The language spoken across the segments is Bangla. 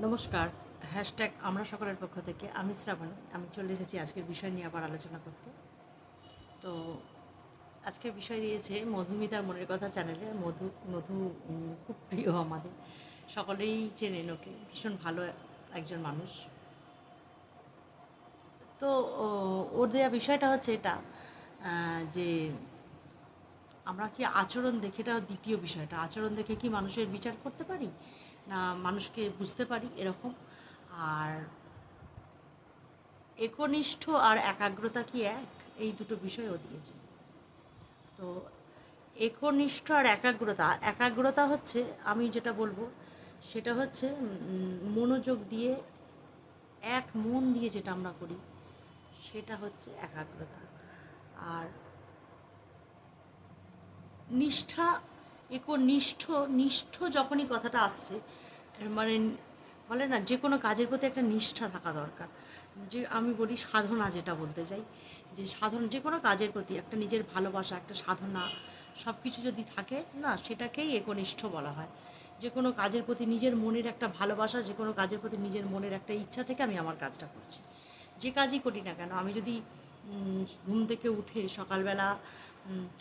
নমস্কার। হ্যাশট্যাগ আমরা সকলের পক্ষ থেকে, আমি শ্রাবণী। আমি চলে এসেছি আজকের বিষয় নিয়ে আবার আলোচনা করতে। তো আজকের বিষয় দিয়েছে মধুমিতার মনের কথা চ্যানেলে। মধু মধু খুব প্রিয় আমাদের। সকলেই চেনেন ওকে। ভীষণ ভালো একজন মানুষ। তো ওর দেওয়া বিষয়টা হচ্ছে এটা যে আমরা কি আচরণ দেখে, এটা দ্বিতীয় বিষয়টা। আচরণ দেখে কি মানুষের বিচার করতে পারি? মানুষকে বুঝতে পারি এরকম। আর একনিষ্ঠ আর একাগ্রতা কি এক? এই দুটো বিষয়ও দিয়েছে। তো একনিষ্ঠ আর একাগ্রতা একাগ্রতা হচ্ছে, আমি যেটা বলব, সেটা হচ্ছে মনোযোগ দিয়ে, এক মন দিয়ে যেটা আমরা করি, সেটা হচ্ছে একাগ্রতা। আর নিষ্ঠা একো নিষ্ঠ নিষ্ঠ যখনই কথাটা আসছে মানে বলে না, যে কোনো কাজের প্রতি একটা নিষ্ঠা থাকা দরকার। যে আমি বলি সাধনা যেটা বলতে চাই, যে সাধন, যে কোনো কাজের প্রতি একটা নিজের ভালোবাসা, একটা সাধনা সব কিছু যদি থাকে, না, সেটাকেই একনিষ্ঠ বলা হয়। যে কোনো কাজের প্রতি নিজের মনের একটা ভালোবাসা, যে কোনো কাজের প্রতি নিজের মনের একটা ইচ্ছা থেকে আমি আমার কাজটা করছি। যে কাজই করি না কেন, আমি যদি ঘুম থেকে উঠে সকালবেলা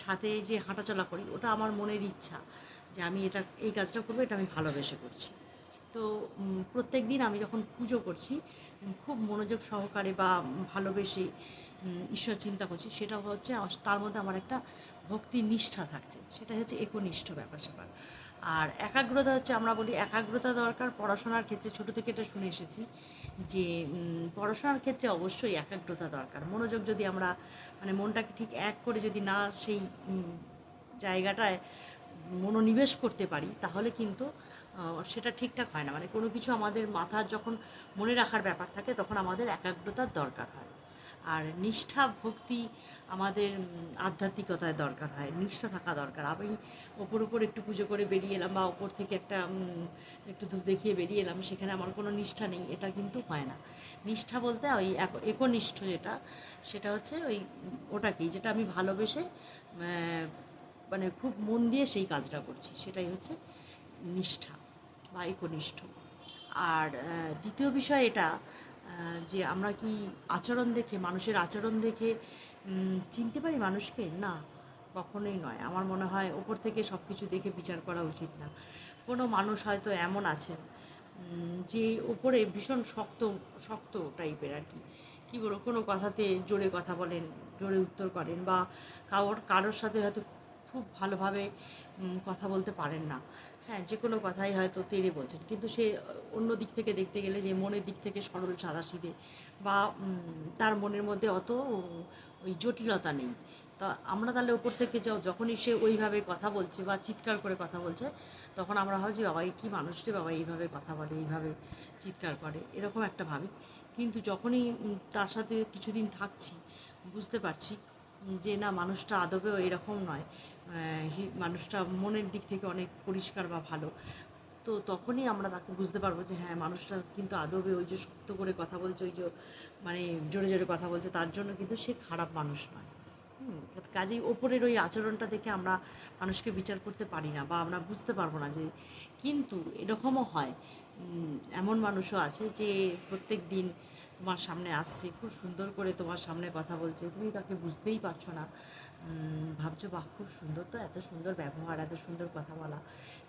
ছাদে যে হাঁটাচলা করি, ওটা আমার মনের ইচ্ছা যে আমি এটা, এই কাজটা করব, এটা আমি ভালোবেসে করছি। তো প্রত্যেক দিন আমি যখন পুজো করছি খুব মনোযোগ সহকারে বা ভালোবেসে ঈশ্বর চিন্তা করছি, সেটা হচ্ছে তার মধ্যে আমার একটা ভক্তি নিষ্ঠা থাকছে। সেটা হচ্ছে একনিষ্ঠ ব্যাপার স্যাপার আর একাগ্রতা হচ্ছে, আমরা বলি একাগ্রতা দরকার। পড়াশোনার ক্ষেত্রে ছোটো থেকে এটা শুনে এসেছি যে পড়াশোনার ক্ষেত্রে অবশ্যই একাগ্রতা দরকার। মনোযোগ যদি আমরা মানে মনটাকে ঠিক এক করে যদি না সেই জায়গাটায় মনোনিবেশ করতে পারি, তাহলে কিন্তু সেটা ঠিকঠাক হয় না। মানে কোনো কিছু আমাদের মাথার যখন মনে রাখার ব্যাপার থাকে, তখন আমাদের একাগ্রতার দরকার হয়। আর নিষ্ঠা, ভক্তি আমাদের আধ্যাত্মিকতায় দরকার হয়, নিষ্ঠা থাকা দরকার। আমি ওপর উপর একটু পুজো করে বেরিয়ে এলাম বা ওপর থেকে একটা একটু ধূপ দেখিয়ে বেরিয়ে এলাম, সেখানে আমার কোনো নিষ্ঠা নেই, এটা কিন্তু হয় না। নিষ্ঠা বলতে ওই এক- একনিষ্ঠ যেটা, সেটা হচ্ছে ওই ওটাকেই, যেটা আমি ভালোবেসে মানে খুব মন দিয়ে সেই কাজটা করছি, সেটাই হচ্ছে নিষ্ঠা বা একনিষ্ঠ। আর দ্বিতীয় বিষয় এটা যে আমরা কি আচরণ দেখে, মানুষের আচরণ দেখে চিনতে পারি মানুষকে? না, কখনোই নয়। আমার মনে হয় ওপর থেকে সব কিছু দেখে বিচার করা উচিত না। কোনো মানুষ হয়তো এমন আছেন যে ওপরে ভীষণ শক্ত শক্ত টাইপের আর কি। কী বলব, কোনো কথাতে জোরে কথা বলেন, জোরে উত্তর করেন বা কারোর কারোর সাথে হয়তো খুব ভালোভাবে কথা বলতে পারেন না। হ্যাঁ যে কোনো কথাই হয়তো তেড়ে বলছেন। কিন্তু সে অন্য দিক থেকে দেখতে গেলে যে মনের দিক থেকে সরল সাদাসিধে বা তার মনের মধ্যে অত ওই জটিলতা নেই। তা আমরা তাহলে ওপর থেকে যাও, যখনই সে ওইভাবে কথা বলছে বা চিৎকার করে কথা বলছে, তখন আমরা ভাবছি বাবা এই কী মানুষটি বাবা এইভাবে কথা বলে, এইভাবে চিৎকার করে, এরকম একটা ভাবি। কিন্তু যখনই তার সাথে কিছুদিন থাকছি, বুঝতে পারছি যে না, মানুষটা আদবেও এরকম নয়। মানুষটা মনের দিক থেকে অনেক পরিষ্কার বা ভালো। তো তখনই আমরা তাকে বুঝতে পারব যে হ্যাঁ মানুষটা কিন্তু আদবে ওই যে শক্ত করে কথা বলছে, ওই যে মানে জোরে জোরে কথা বলছে, তার জন্য কিন্তু সে খারাপ মানুষ নয়। কাজেই ওপরের ওই আচরণটা দেখে আমরা মানুষকে বিচার করতে পারি না বা আমরা বুঝতে পারব না যে, কিন্তু এরকমও হয়। এমন মানুষও আছে যে প্রত্যেক দিন তোমার সামনে আসছে, খুব সুন্দর করে তোমার সামনে কথা বলছে, তুমি তাকে বুঝতেই পারছ না। ভাবছ, বাহ, খুব সুন্দর তো, এত সুন্দর ব্যবহার, এত সুন্দর কথা বলা।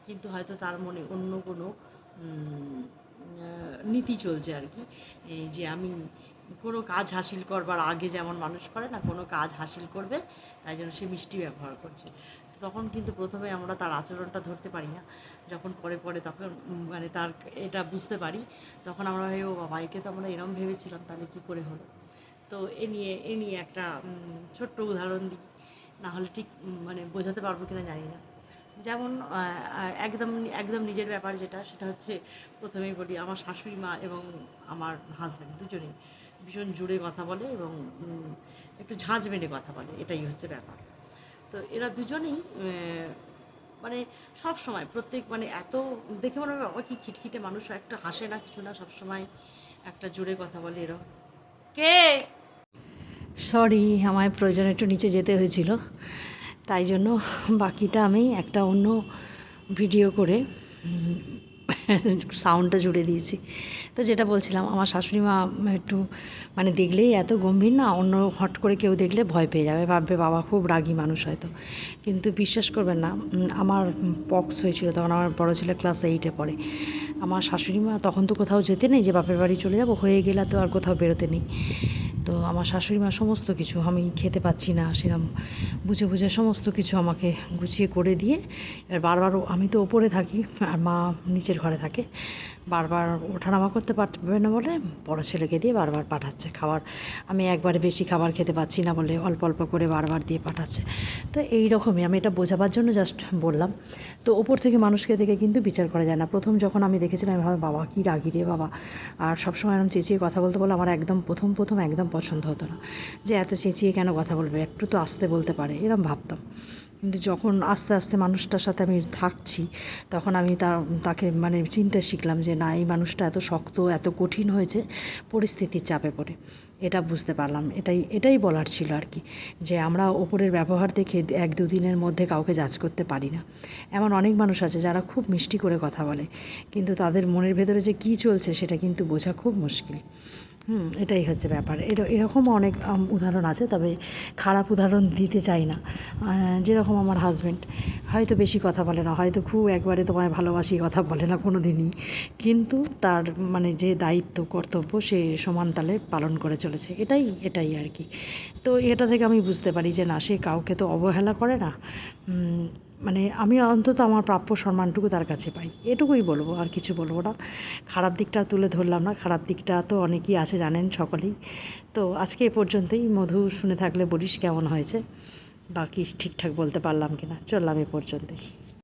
কিন্তু হয়তো তার মনে অন্য কোনো নীতি চলছে আর কি। যে আমি কোনো কাজ হাসিল করবার আগে যেমন মানুষ করে না, কোনো কাজ হাসিল করবে, তাই জন্য সে মিষ্টি ব্যবহার করছে। তখন কিন্তু প্রথমে আমরা তার আচরণটা ধরতে পারি না। যখন পরে পরে তখন মানে তার এটা বুঝতে পারি, তখন আমরা ভাবি, ও বাবা, একে তো আমরা এরম ভেবেছিলাম, তাহলে কী করে হলো? তো এ নিয়ে এ নিয়ে একটা ছোট্ট উদাহরণ দিই। না হলে ঠিক মানে বোঝাতে পারব কিনা জানি না। যেমন একদম একদম নিজের ব্যাপার যেটা, সেটা হচ্ছে প্রথমেই বলি, আমার শাশুড়ি মা এবং আমার হাজব্যান্ড দুজনেই ভীষণ জোরে কথা বলে এবং একটু ঝাঁঝ মেনে কথা বলে, এটাই হচ্ছে ব্যাপার। তো এরা দুজনেই মানে সব সময় প্রত্যেক মানে এত, দেখে মনে হয় বাবা কি খিটখিটে মানুষ, একটা হাসে না কিছু না, সব সময় একটা জোরে কথা বলে এরা। কে? সরি আমায় প্রয়োজন একটু নিচে যেতে হয়েছিল। তাই জন্য বাকিটা আমি একটা অন্য ভিডিও করে সাউন্ডটা জুড়ে দিয়েছি। তো যেটা বলছিলাম, আমার শাশুড়ি মা একটু মানে দেখলেই এত গম্ভীর না, অন্য হট করে কেউ দেখলে ভয় পেয়ে যাবে, ভাববে বাবা খুব রাগী মানুষ হয়তো। কিন্তু বিশ্বাস করবেন না আমার পক্স হয়েছিল, তখন আমার বড় ছেলে ক্লাস এইটে পড়ে। আমার শাশুড়ি মা তখন তো কোথাও যেতে নেই যে বাপের বাড়ি চলে যাব, হয়ে গেলে তো আর কোথাও বেরোতে নেই। তো আমার শাশুড়ি মা সমস্ত কিছু আমি খেতে পাচ্ছি না সেরকম বুঝে বুঝে সমস্ত কিছু আমাকে গুছিয়ে করে দিয়ে, এবার বারবার আমি তো ওপরে থাকি, আর মা নিচের ঘরে থাকে বারবার ওঠানামা করতে পারবে না বলে বড় ছেলেকে দিয়ে বারবার পাঠাচ্ছে খাবার। আমি একবারে বেশি খাবার খেতে পাচ্ছি না বলে অল্প অল্প করে বারবার দিয়ে পাঠাচ্ছে। তো এই রকমই আমি এটা বোঝাবার জন্য জাস্ট বললাম। তো ওপর থেকে মানুষকে দেখে কিন্তু বিচার করা যায় না। প্রথম যখন আমি দেখেছিলাম, আমি ভাবি বাবা, কী রাগি রে বাবা। আর সবসময় এরকম চেঁচিয়ে কথা বলতে বলে আমার একদম প্রথম প্রথম একদম পছন্দ হতো না। যে এত চেঁচিয়ে কেন কথা বলবে? একটু তো আসতে বলতে পারে, এরম ভাবতাম। কিন্তু যখন আস্তে আস্তে মানুষটার সাথে আমি থাকছি, তখন আমি তার, তাকে মানে চিনতে শিখলাম যে না, এই মানুষটা এত শক্ত, এত কঠিন হয়েছে, পরিস্থিতির চাপে পড়ে। এটা বুঝতে পারলাম। এটাই এটাই বলার ছিল আর কি, যে আমরা ওপরের ব্যবহার দেখে এক দুদিনের মধ্যে কাউকে জাজ করতে পারি না। এমন অনেক মানুষ আছে যারা খুব মিষ্টি করে কথা বলে, কিন্তু তাদের মনের ভেতরে যে কী চলছে সেটা কিন্তু বোঝা খুব মুশকিল। হুম, এটাই হচ্ছে ব্যাপার। এর- এরকম অনেক উদাহরণ আছে, তবে খারাপ উদাহরণ দিতে চাই না। যেরকম আমার হাজব্যান্ড হয়তো বেশি কথা বলে না, হয়তো খুব একবারে তোমায় ভালোবাসি কথা বলে না কোনো দিনই কিন্তু তার মানে যে দায়িত্ব, কর্তব্য, সে সমান তালে পালন করে চলেছে। এটাই এটাই আর কি। তো এটা থেকে আমি বুঝতে পারি যে না, সে কাউকে তো অবহেলা করে না। মানে আমি অন্তত আমার প্রাপ্য সম্মানটুকু তার কাছে পাই। এটুকুই বলব, আর কিছু বলব না। খারাপ দিকটা তুলে ধরলাম না, খারাপ দিকটা তো অনেকেই আছে জানেন, সকলেই। তো আজকে এ পর্যন্তই, মধু শুনে থাকলে বলিস কেমন হয়েছে, বাকি ঠিকঠাক বলতে পারলাম কিনা, চললাম এ পর্যন্তই।